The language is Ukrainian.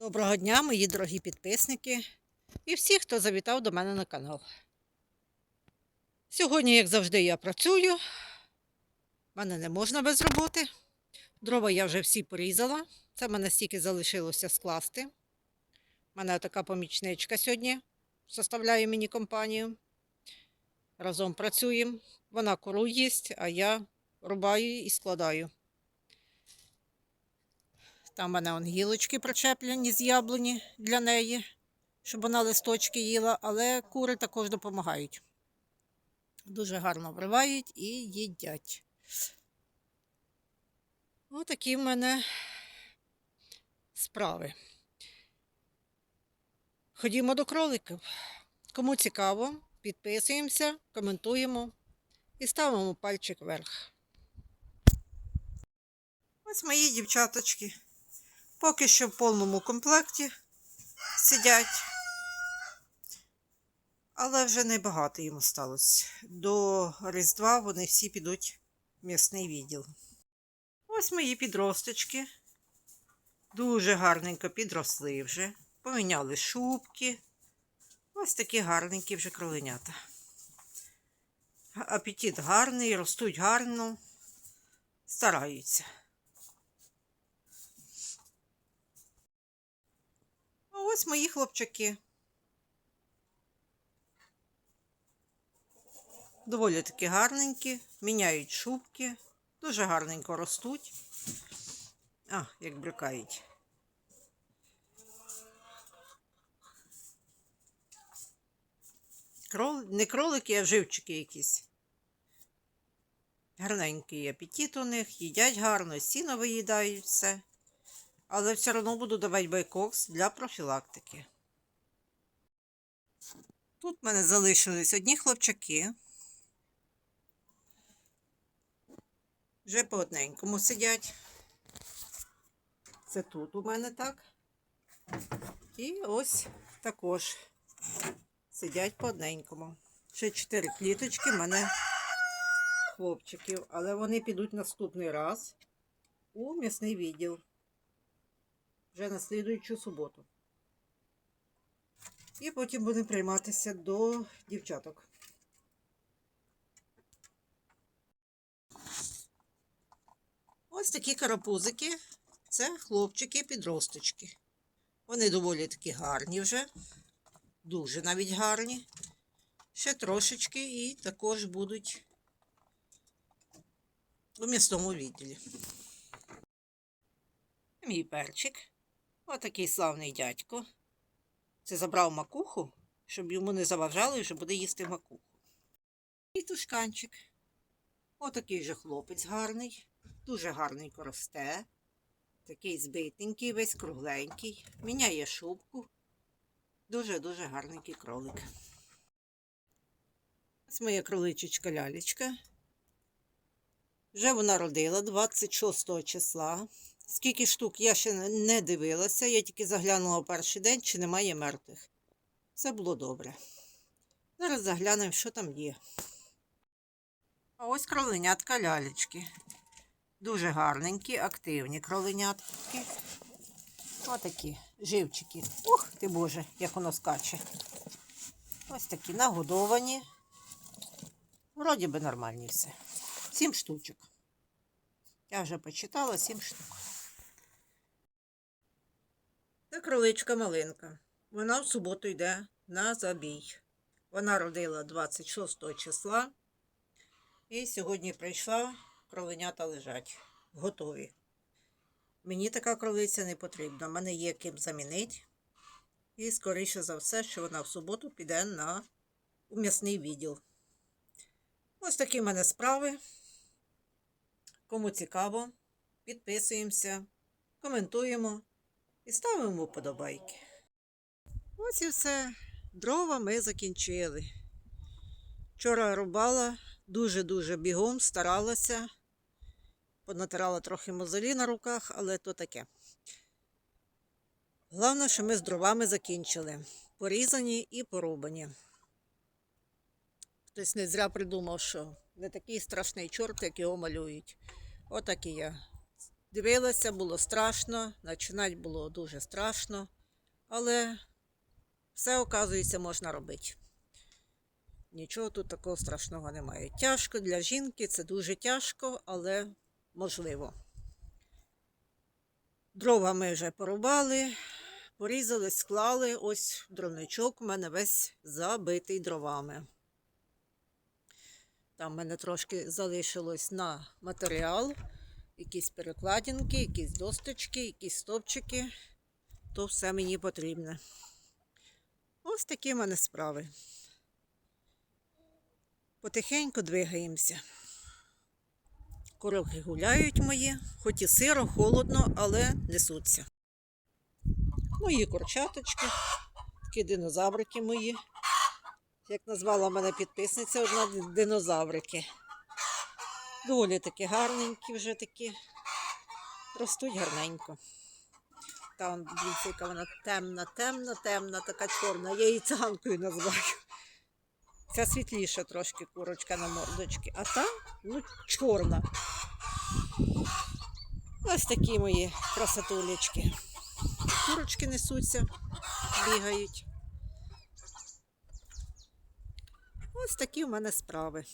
Доброго дня, мої дорогі підписники і всі, хто завітав до мене на канал. Сьогодні, як завжди, я працюю. Мене не можна без роботи. Дрова я вже всі порізала. Це в мене стільки залишилося скласти. У мене така помічничка сьогодні составляє мені компанію. Разом працюємо. Вона кору їсть, а я рубаю і складаю. Там в мене он гілочки причеплені з яблуні для неї, щоб вона листочки їла, але кури також допомагають. Дуже гарно вривають і їдять. Отакі в мене справи. Ходімо до кроликів. Кому цікаво, підписуємося, коментуємо і ставимо пальчик вверх. Ось мої дівчаточки. Поки що в повному комплекті сидять. Але вже небагато їм осталось. До Різдва вони всі підуть в м'ясний відділ. Ось мої підросточки. Дуже гарненько підросли вже. Поміняли шубки. Ось такі гарненькі вже кроленята. Апетит гарний, ростуть гарно, стараються. Ось мої хлопчаки. Доволі таки гарненькі, міняють шубки, дуже гарненько ростуть. А, як брикають. Крол... Не кролики, а живчики якісь. Гарненький апетит у них, їдять гарно, сіно виїдають все але все одно буду давати байкокс для профілактики. Тут в мене залишились одні хлопчаки. Вже по одненькому сидять. Це тут у мене так. І ось також сидять по одненькому. Ще чотири кліточки в мене хлопчиків, але вони підуть наступний раз у м'ясний відділ вже на слідуючу суботу. І потім будемо прийматися до дівчаток. Ось такі карапузики. Це хлопчики-підросточки. Вони доволі таки гарні вже, дуже навіть гарні. Ще трошечки і також будуть у місному відділі. Мій перчик. Отакий славний дядько. Це забрав макуху, щоб йому не заважали, що буде їсти макуху. І тушканчик. Отакий же хлопець гарний, дуже гарненько росте. Такий збитенький, весь кругленький. Міняє шубку. Дуже-дуже гарненький кролик. Ось моя кроличечка лялечка. Вже вона родила 26 числа. Скільки штук я ще не дивилася, я тільки заглянула перший день, чи немає мертвих. Все було добре. Зараз заглянемо, що там є. А ось кроленятка лялечки. Дуже гарненькі, активні кроленятки. Отакі живчики. Ух ти Боже, як воно скаче. Ось такі нагодовані. Вроді би нормальні все. Сім штучок. Я вже почитала сім штук. Це кроличка малинка. Вона в суботу йде на забій. Вона родила 26 числа. І сьогодні прийшла, кроленята лежать, готові. Мені така кролиця не потрібна. Мене є ким замінити. І, скоріше за все, що вона в суботу піде на у м'ясний відділ. Ось такі в мене справи. Кому цікаво, підписуємося, коментуємо і ставимо вподобайки. Ось і все. Дрова ми закінчили. Вчора рубала дуже-дуже бігом, старалася. Понатирала трохи мозолі на руках, але то таке. Головне, що ми з дровами закінчили. Порізані і порубані. Хтось не зря придумав, що не такий страшний чорт, як його малюють. Отак і я. Дивилася, було страшно, починати було дуже страшно, але все, оказується, можна робити. Нічого тут такого страшного немає. Тяжко для жінки, це дуже тяжко, але можливо. Дрова ми вже порубали, порізали, склали. Ось дровничок у мене весь забитий дровами. Там в мене трошки залишилось на матеріал, якісь перекладинки, якісь досточки, якісь стопчики. То все мені потрібне. Ось такі в мене справи. Потихеньку двигаємося. Коровки гуляють мої, хоч і сиро, холодно, але несуться. Мої курчаточки, такі динозаврики мої. Як назвала мене підписниця, одна ди- динозаврики. Доволі такі гарненькі вже такі. Ростуть гарненько. Там, дивіться, яка вона темна, темна, темна, така чорна. Я її циганкою називаю. Ця світліша трошки курочка на мордочці, а та ну, чорна. Ось такі мої красотулечки. Курочки несуться, бігають. Ось такі в мене справи.